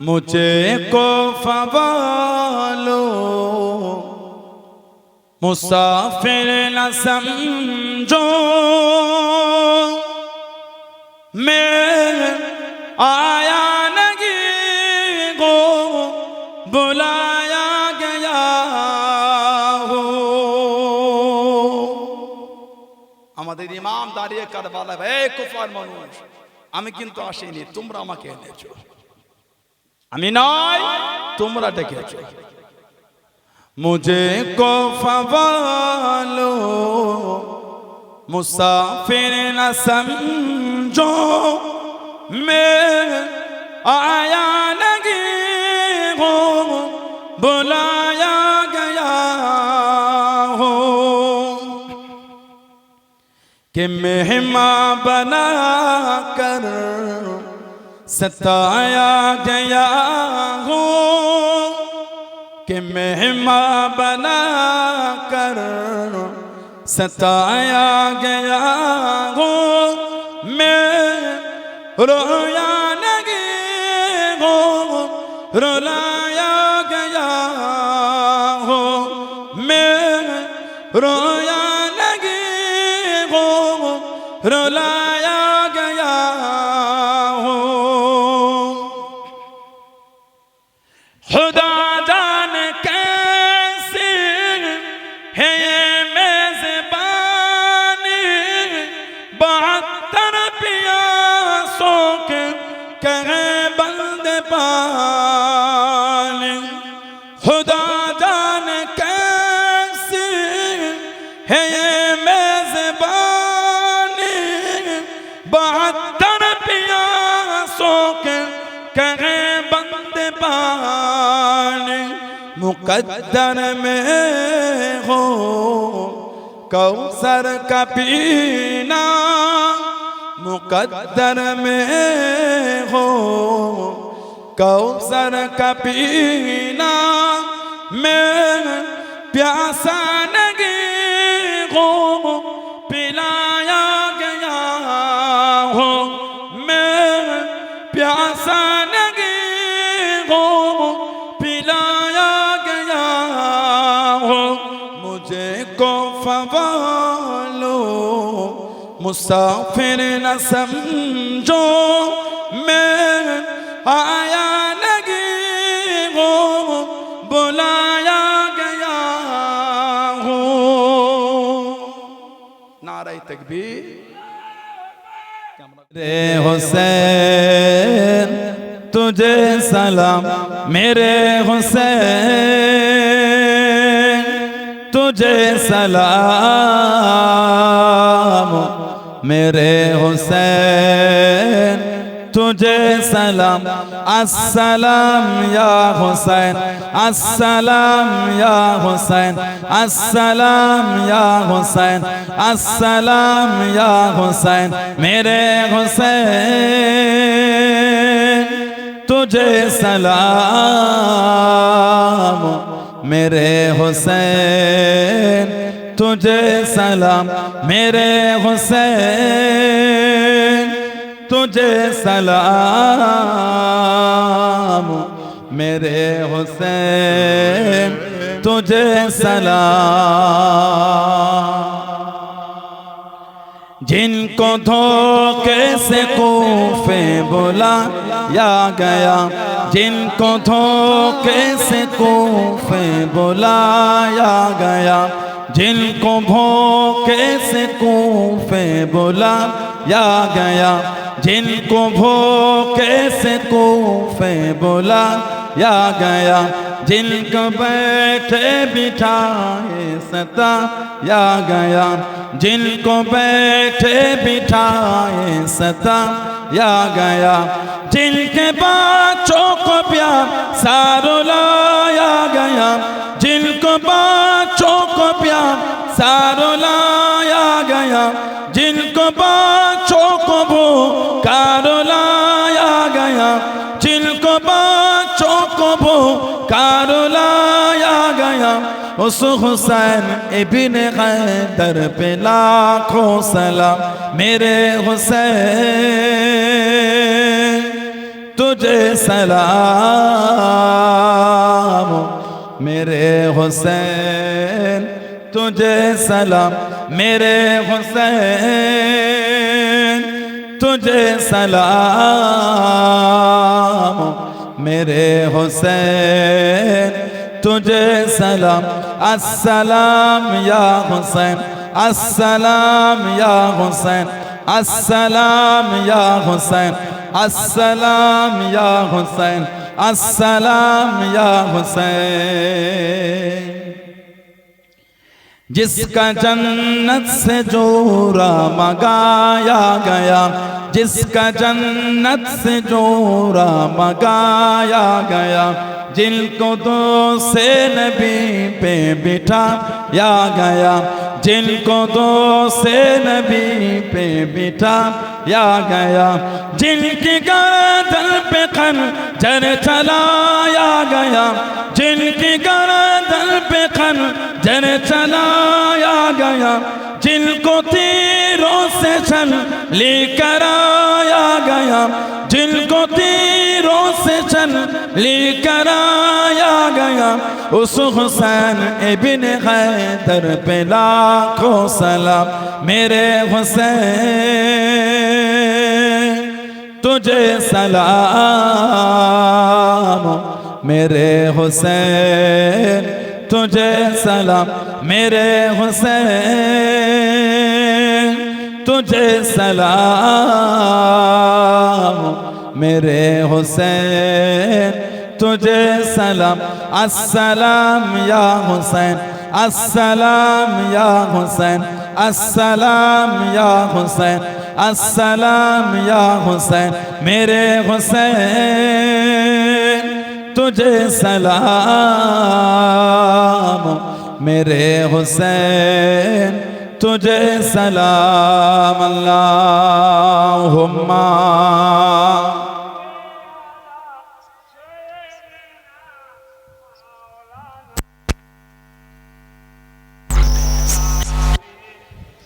मुझे को फवालो मुसाफिर न समझो मैं आया नहीं गो बुलाया गया हो আমাদের ইমাম দাঁড়িয়ে কারবালা হে কুফার মানুষ আমি কিন্তু আসিনি তোমরা আমাকে এনেছো امینال تم را چھو مجھے کو فوالو مسافر نہ سمجھو میں آیا لگی ہوں بلایا گیا ہوں کہ مہمہ بنا کر ستایا گیا ہوں کہ مہما بنا کر ستایا گیا ہوں میں رویا لگے ہوں، رولایا گیا ہوں، میں رویا نگی ہوں رولایا زبان خدا جان کیسی ہے یہ میزبان بہتر پیاسوں کے کہیں بند بان مقدر میں ہو کوثر کا پینا مقدر میں ہو कौसर का पीना मैं प्यासा नहीं हो पिलाया गया हो मैं प्यासा नहीं हो पिलाया गया हो मुझे को फवालो मुसाफिर न समझो मैं आया রে হোসেন তুঝে সালাম মেরে হোসেন তুঝে সালাম মেরে হোসেন। तुझे सलाम अस्सलाम या हुसैन अस्सलाम या हुसैन अस्सलाम या हुसैन अस्सलाम या हुसैन मेरे हुसैन तुझे सलाम मेरे हुसैन तुझे सलाम मेरे हुसैन तुझे सलाम मेरे हुसैन तुझे सलाम जिनको धोखे से कूफे बुला या गया जिनको धोखे से कूफे बुलाया गया जिनको भोके से कूफे बुला या गया जिनको भोके से कूफे बुला या गया जिनको बैठे बिठाए सता या गया जिनको बैठे बिठाए सता या गया जिनके बच्चों को प्यार सारो लाया गया जिनको बच्चों بانچوں کو بھوکار لایا گیا۔ جن کو بانچوں کو بھوکار لایا گیا۔ اس حسین ابن غیدر پہ لاکھوں سلام میرے حسین، تجھے سلام۔ میرے حسین، تجھے سلام۔ میرے حسین तुझे सलाम मेरे हुसैन तुझे सलाम अस्सलाम या हुसैन अस्सलाम या हुसैन अस्सलाम या हुसैन अस्सलाम या हुसैन अस्सलाम या हुसैन جس کا جنت سے جوڑا مگایا گیا، جس کا جنت سے جوڑا مگایا گیا، جن کو دو سے نبی پہ بٹھایا گیا، جن کو دو سے نبی پہ بٹھایا گیا، جن کی گردن پہ خنجر چلایا گیا، جن کی گردن پہ خنجر जर चलाया गया जिनको तीरों से छल लेकर आया गया जिनको तीरों से छल लेकर आया गया उस हुसैन इब्न हैदर पे लाखों सलाम मेरे हुसैन तुझे सलाम मेरे हुसैन تجھے سلام، میرے حسین، تجھے سلام، میرے حسین، تجھے سلام۔ السلام یا حسین، السلام یا حسین، السلام یا حسین، السلام یا حسین، میرے حسین، تجھے سلام۔ मेरे हुसैन तुझे सलाम अल्लाहुम्मा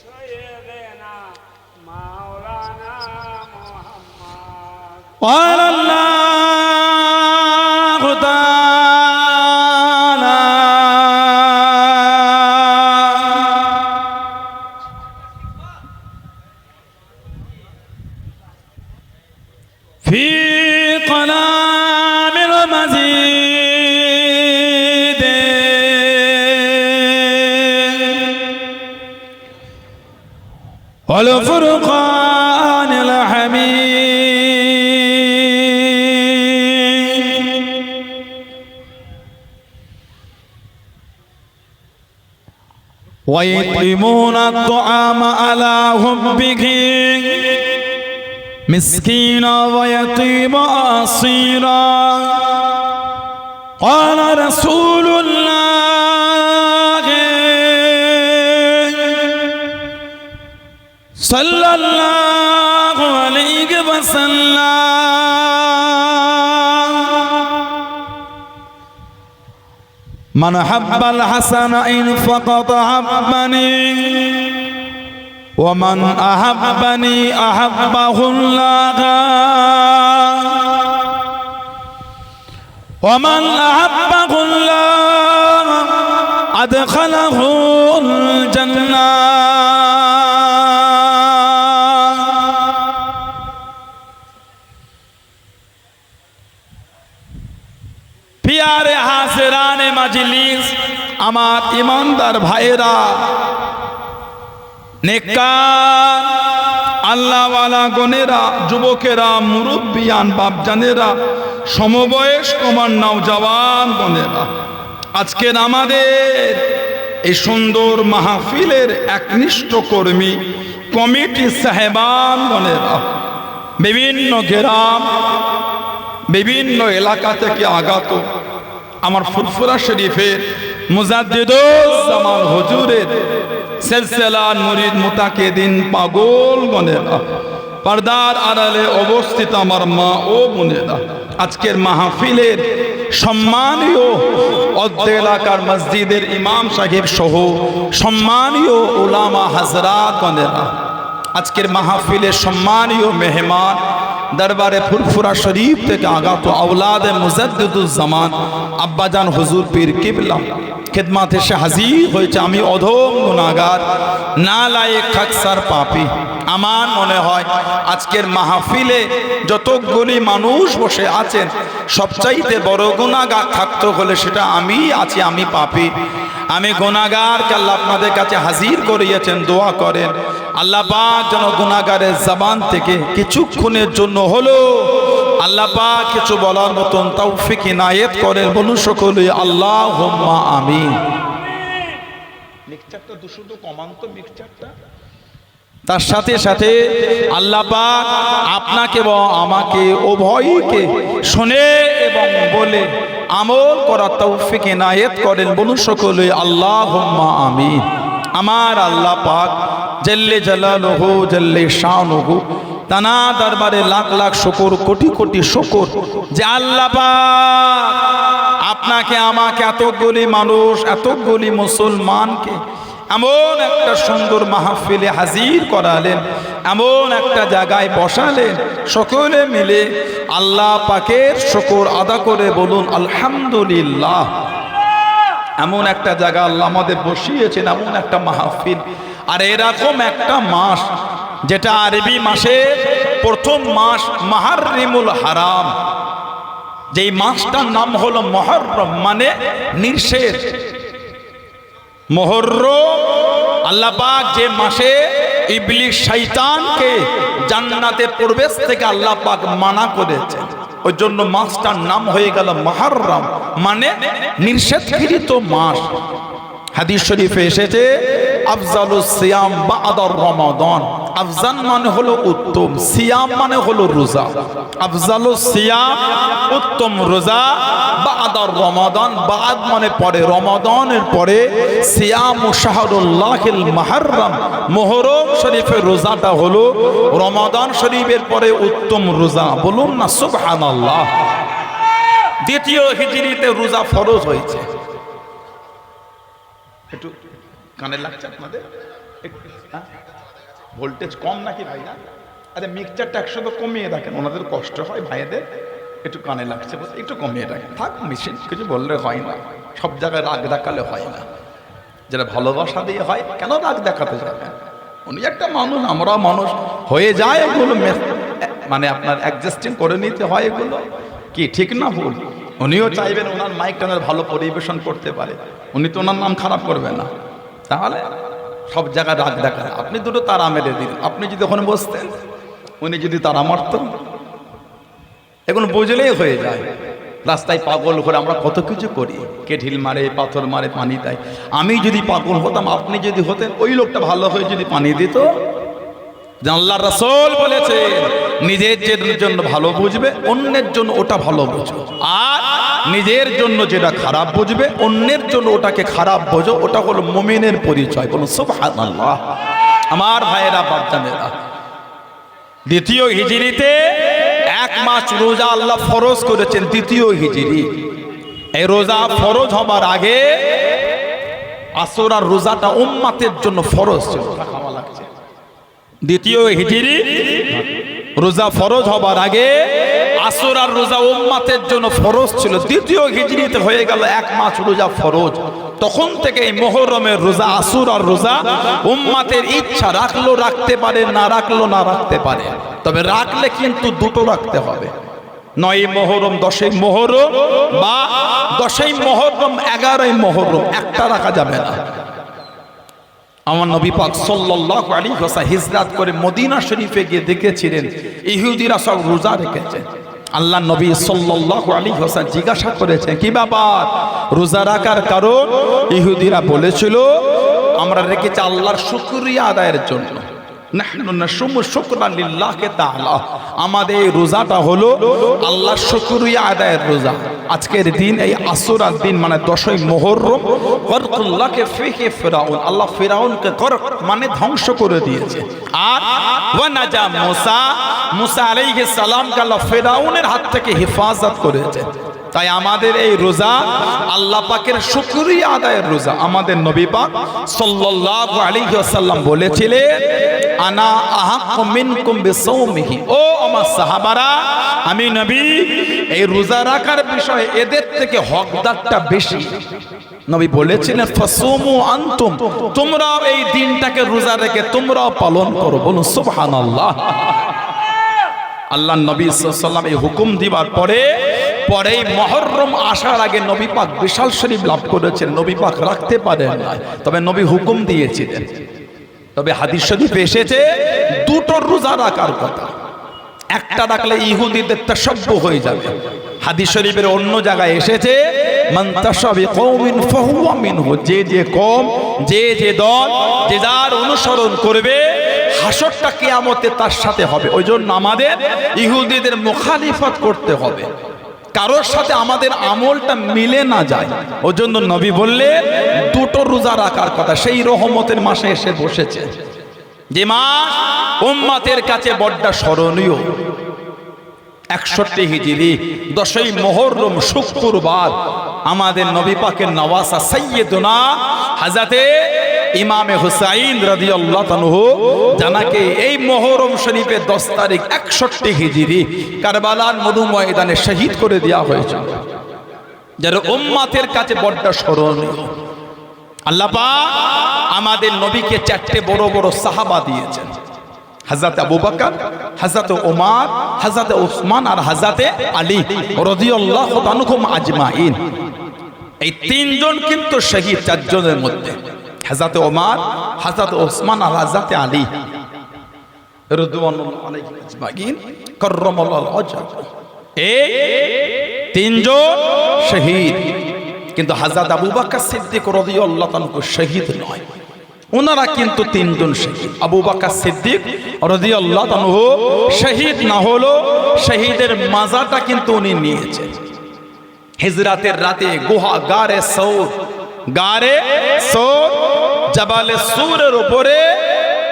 سيدنا مولانا محمد قال والفرقان الحميد. ويطعمون الطعام على حبه. مسكينا ويتيم أصيرا قال رسول الله صلى الله عليه وسلم من حب الحسن إن فقط حبني ومن أحبني أحبه الله ومن أحبه الله أدخله আমার ইমানদার ভাইয়েরা আল্লাহওয়ালা গনেরা যুবকেরা, মুরব্বিয়ান, বাপজানেরা সমবয়স সমবয়স্ক আমার নওজওয়ান গনেরা আজকের আমাদের এই সুন্দর মাহফিলের একনিষ্ঠ কর্মী কমিটি সাহেবান গনেরা বিভিন্ন গ্রাম, বিভিন্ন এলাকা থেকে আগত আমার ফুরফুরা শরীফের মুজাদ্দিদুজ্জামান হুজুরের সিলসিলার মুরিদ মুতাকিদিন পাগল গনেরা পর্দার আড়ালে অবস্থিত আমার মা ও বোনেরা। আজকের মাহফিলের সম্মানীয় অর্ধ এলাকার মসজিদের ইমাম সাহেব সহ সম্মানীয় ওলামা হাজরাত গনেরা আজকের মাহফিলের সম্মানীয় মেহমান দরবারে ফুরফুরা শরীফ থেকে আগত আওলাদ মুজাদ্দুজ্জামান আব্বাজান হুজুর পীর কিবলা। খেদমাতে এসে হাজির হয়েছে। আমি অধম গুণাগার না লায়েক খাকসার পাপি। আমার মনে হয় আজকের মাহফিলে যতগুলি মানুষ বসে আছেন, সবচাইতে বড় গুণাগার থাকতে হলে সেটা আমি আছি, আমি পাপি। আমি গুণাগার আল্লাহ আপনাদের কাছে হাজির করিয়েছেন দোয়া করেন। আল্লাহ পাক যেন গুণাগারের জবান থেকে কিছুক্ষণের জন্য হলো আল্লাহ পাক কিছু বলার মতন তৌফিক ইনায়েত করেন বলুন সকলে আল্লাহ হোম্মা আমিন। মিক্সচারটা দুশো তো কমান্ত মিক্সচারটা। তার সাথে সাথে আল্লাহ পাক আপনাকে এবং আমাকে উভয়কে শুনে এবং বলে আমল করা তৌফিক এনায়েত করেন বলুন সকলে আল্লাহ আমি আমার আল্লাহ পাক জল্লে জালালহু, জল্লে শানহু, তানা দরবারে লাখ লাখ শুকর, কোটি কোটি শুকর যে আল্লাহ পাক আপনাকে, আমাকে এতগুলি মানুষ, এতগুলি মুসলমানকে এমন একটা সুন্দর মাহফিলে হাজির করালেন, এমন একটা জায়গায় বসালেন, সকলে মিলে আল্লাহ পাকের শকর আদা করে বলুন, আলহামদুলিল্লাহ। এমন একটা জায়গা আল্লাহ আমাদের বসিয়েছেন, এমন একটা মাহফিল। আর এরকম একটা মাস, যেটা আরবি মাসের প্রথম মাস মাহারিমুল হারাম। যেই মাসটার নাম হলো মহরম মানে নির্শেষ। মহর্র আল্লাপাক যে মাসে ইবলিশ শৈতানকে জান্নাতে প্রবেশ থেকে আল্লাহ পাক মানা করেছে ওই জন্য মাসটার নাম হয়ে গেল মহরম মানে নিষেধকৃত মাস। হাদিস শরীফে এসেছে, আফজালুস সিয়াম আদর রমাদান। আফজান মানে হলো উত্তম, সিয়াম মানে হলো রোজা। আফজালুস সিয়াম, উত্তম রোজা, বাদার রমাদান। বাদ মানে পরে, রমাদানের পরে সিয়াম শাহরুল্লাহিল মুহররম। মুহররম শরীফের রোজাটা হলো, রমাদান শরীফের পরে উত্তম রোজা। বলুন না, সুবহানাল্লাহ। দ্বিতীয় হিজরিতে রোজা ফরজ হয়েছে। একটু কানে লাগছে আপনাদের? হ্যাঁ? ভোল্টেজ কম নাকি ভাই, না? আরে মিক্সচারটা একসাথে কমিয়ে রাখেন ওনাদের কষ্ট হয় ভাইদের, একটু কানে লাগছে বলে একটু কমিয়ে রাখেন থাক মেশিন কিছু বললে হয় না। সব জায়গায় রাগ দেখালে হয় না। যেটা ভালোবাসা দিয়ে হয়, কেন রাগ দেখাতে যাবে? উনি একটা মানুষ আমরাও মানুষ। হয়ে যায় এগুলো মানে আপনার অ্যাডজাস্টিং করে নিতে হয় এগুলো। কি, ঠিক না ভুল? উনিও চাইবেন ওনার মাইক টানের ভালো পরিবেশন করতে পারে। উনি তো ওনার নাম খারাপ করবে না। তাহলে সব জায়গায় রাগ দেখা আপনি দুটো তারা মেরে দিন। আপনি যদি ওখানে বসতেন, উনি যদি তারা মারতেন এখন বুঝলেই হয়ে যায়। রাস্তায় পাগল করে আমরা কত কিছু করি। কে ঢিল মারে, পাথর মারে, পানি দেয়। আমি যদি পাগল হতাম, আপনি যদি হতেন, ওই লোকটা ভালো হয়ে যদি পানি দিত আল্লাহ রসল বলেছে, নিজের জন্য ভালো বুঝবে, অন্যের জন্য ওটা ভালো বুঝো আর নিজের জন্য যেটা খারাপ বুঝবে, অন্যের জন্য ওটাকে খারাপ বোঝো, ওটা হলো মোমেনের পরিচয়। সুবহানাল্লাহ। আমার ভাইয়েরা বাচ্চামেরা দ্বিতীয় হিজড়িতে এক মাস রোজা আল্লাহ ফরজ করেছেন, দ্বিতীয় হিজড়ি। এই রোজা ফরজ হবার আগে আসর আর রোজাটা উম্মাতের জন্য ফরজ ছিল। দ্বিতীয় হিজড়ি, রোজা ফরজ হবার আগে আসর আর রোজা উম্মাতের জন্য ফরজ ছিল। দ্বিতীয় হিজড়িতে হয়ে গেল এক মাস রোজা ফরজ। তখন থেকে এই মোহরমের রোজা, আসুর আর রোজা উম্মাতের ইচ্ছা রাখল, রাখতে পারে, না রাখল, না রাখতে পারে। তবে রাখলে কিন্তু দুটো রাখতে হবে। নয় মোহরম, দশই মোহরম বা দশই মোহরম, এগারোই মোহরম, একটা রাখা যাবে না। আমার নবী পাক সাল্লাল্লাহু আলাইহি ওয়াসাল্লাম হিজরত করে মদিনা শরীফে গিয়ে দেখেছিলেন, ইহুদিরা সব রোজা রেখেছে। আল্লাহ নবী সাল্লাল্লাহু ওয়াসাল্লাম জিজ্ঞাসা করেছেন, কি ব্যাপার? রোজা রাখার কারণ? ইহুদিরা বলেছিল, আমরা রেখেছি আল্লাহর শুকরিয়া আদায়ের জন্য। আমাদের রোজাটা হলো আল্লাহর শুকরিয়া আদায়ের রোজা। আজকের দিন এই আসুরার দিন মানে দশই মুহররম ফেরাউন। আল্লাহ ফেরাউনকে মানে ধ্বংস করে দিয়েছে। আল্লাহ হাত থেকে হেফাজত করেছে। তাই আমাদের এই রোজা আল্লাহ পাকের শুকরিয়া আদায়ের রোজা। আমাদের নবী পাক সাল্লাল্লাহু আলাইহি ওয়াসাল্লাম বলেছিলেন, আনা আহাক্কু মিনকুম বিসাওমিহি ও আমার সাহাবারা, আমি নবী, এই রোজা রাখার বিষয়ে এদের থেকে হকদারটা বেশি। নবী বলেছিলেন, ফাসুমু আনতুম। তোমরাও এই দিনটাকে রোজা রেখে তোমরাও পালন করো। বলুন, সুবহানাল্লাহ। আল্লাহ নবী সাল্লাম এই হুকুম দিবার পরে পরে মহরম আসার আগে নবী পাক বিশাল শরীফ লাভ করেছেন, নবী পাক রাখতে পারেন না তবে নবী হুকুম দিয়েছিলেন। তবে হাদিস শরীফ এসেছে, দুটো রোজা রাখার কথা। একটা রাখলে ইহুদিদের তাসব্য হয়ে যাবে। হাদিস শরীফের অন্য জায়গায় এসেছে, মান তাসাবি কওমিন ফাহুয়া মিনহু যে যে কম যে যে দল, যে যার অনুসরণ করবে, হাসরটা কিয়ামতে তার সাথে হবে। ওই জন্য আমাদের ইহুদিদের মুখালিফত করতে হবে। কারোর সাথে আমাদের আমলটা মিলে না যায়। ওই জন্য নবী বললে, দুটো রোজা রাখার কথা, সেই রহমতের মাসে এসে বসেছে। যে মাস উম্মাতের কাছে বড্ডা স্মরণীয়। একষট্টি হিজিরি, দশই মোহরম শুক্রবার। আমাদের নবী পাকের নওয়াসা সৈয়দনা হাজাতে ইমামে হুসাইন রাদিয়াল্লাহু তাআলা জানাকে এই মোহরম শরীফে 10 তারিখ 61 হিজরি কারবালার মরু ময়দানে শহীদ করে দেওয়া হয়েছে। যার উম্মাতের কাছে বড্ড স্মরণীয়। আল্লাহ পাক আমাদের নবীকে চারটে বড় বড় সাহাবা দিয়েছেন। হাজরত আবু বকর হাজরত ওমর হাজরত ওসমান আর হাজরতে আলী রাদিয়াল্লাহু তাআলাহুম আজমাইন। এই তিনজন কিন্তু শহীদ চারজনের মধ্যে। হাজরত ওমর হাজরত ওসমান আর হাজরতে আলী। এই তিনজন শহীদ। কিন্তু হাজরত আবু বকর সিদ্দিক রাদিয়াল্লাহু তাআলা শহীদ নয়। ওনারা কিন্তু তিনজন শহীদ। আবু বাকা সিদ্দিক রাদিয়াল্লাহু শহীদ না হলো শহীদের মাজাটা কিন্তু উনি নিয়েছেন। হিজরাতের রাতে গুহা, গারে সৌর গারে সৌর, জাবালে সুরের উপরে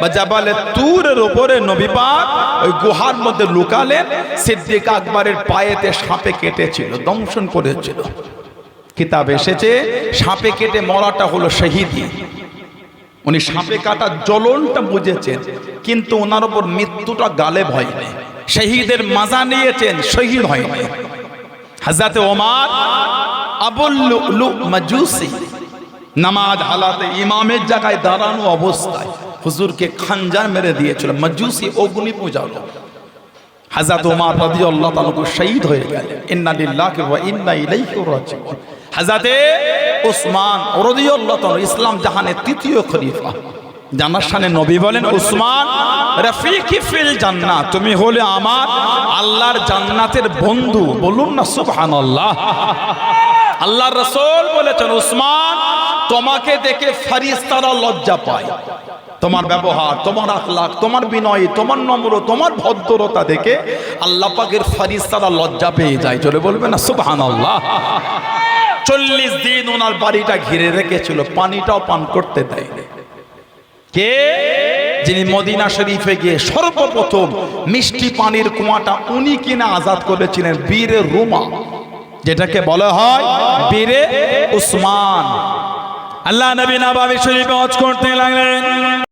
বা জাবালে তুরের উপরে নবী পাক ওই গুহার মধ্যে লুকালেন, সিদ্দিক আকবরের পায়েতে সাপে কেটেছিল, দংশন করেছিল। কিতাব এসেছে, সাপে কেটে মরাটা হলো শহীদি উনি সাপে কাটা জ্বলনটা বুঝেছেন, কিন্তু ওনার উপর মৃত্যুটা গালে হয়নি। শহীদের মাজা নিয়েছেন, শহীদ হয়নি। হাজরাতে ওমার আবুল লুলু মাজুসি নামাজ হালাতে ইমামের জায়গায় দাঁড়ানো অবস্থায় হুজুরকে খানজার মেরে দিয়েছিল। মাজুসি অগ্নি পূজালো। হাজরত ওমর রাদিয়াল্লাহু তাআলা শহীদ হয়ে গেলেন। ইন্না লিল্লাহি ওয়া ইন্না ইলাইহি রাজিউন। হাজরতে উসমান রাদিয়াল্লাহু তাআলা ইসলাম জাহানের তৃতীয় খলিফা। জানার শানে নবী বলেন, উসমান, রফিকি ফিল জান্নাত, তুমি হলে আমার আল্লাহর জান্নাতের বন্ধু। বলুন না, সুবহানাল্লাহ। আল্লাহর রাসূল বলেছেন, উসমান, তোমাকে দেখে ফেরেশতারা লজ্জা পায়। তোমার ব্যবহার, তোমার আখলাক তোমার বিনয়, তোমার নম্র, তোমার ভদ্রতা দেখে আল্লাহ পাকের ফারিস্তারা লজ্জা পেয়ে যায়। চলে বলবে না, সুবহানাল্লাহ। চল্লিশ দিন ওনার বাড়িটা ঘিরে রেখেছিল, পানিটাও পান করতে দেয়নি। কে? যিনি মদিনা শরীফে গিয়ে সর্বপ্রথম মিষ্টি পানির কুয়াটা উনি কিনা আজাদ করেছিলেন, বীরে রুমা। যেটাকে বলা হয় বীরে উসমান। আল্লাহ নবী নবাবী শরীফে হজ করতে লাগলেন।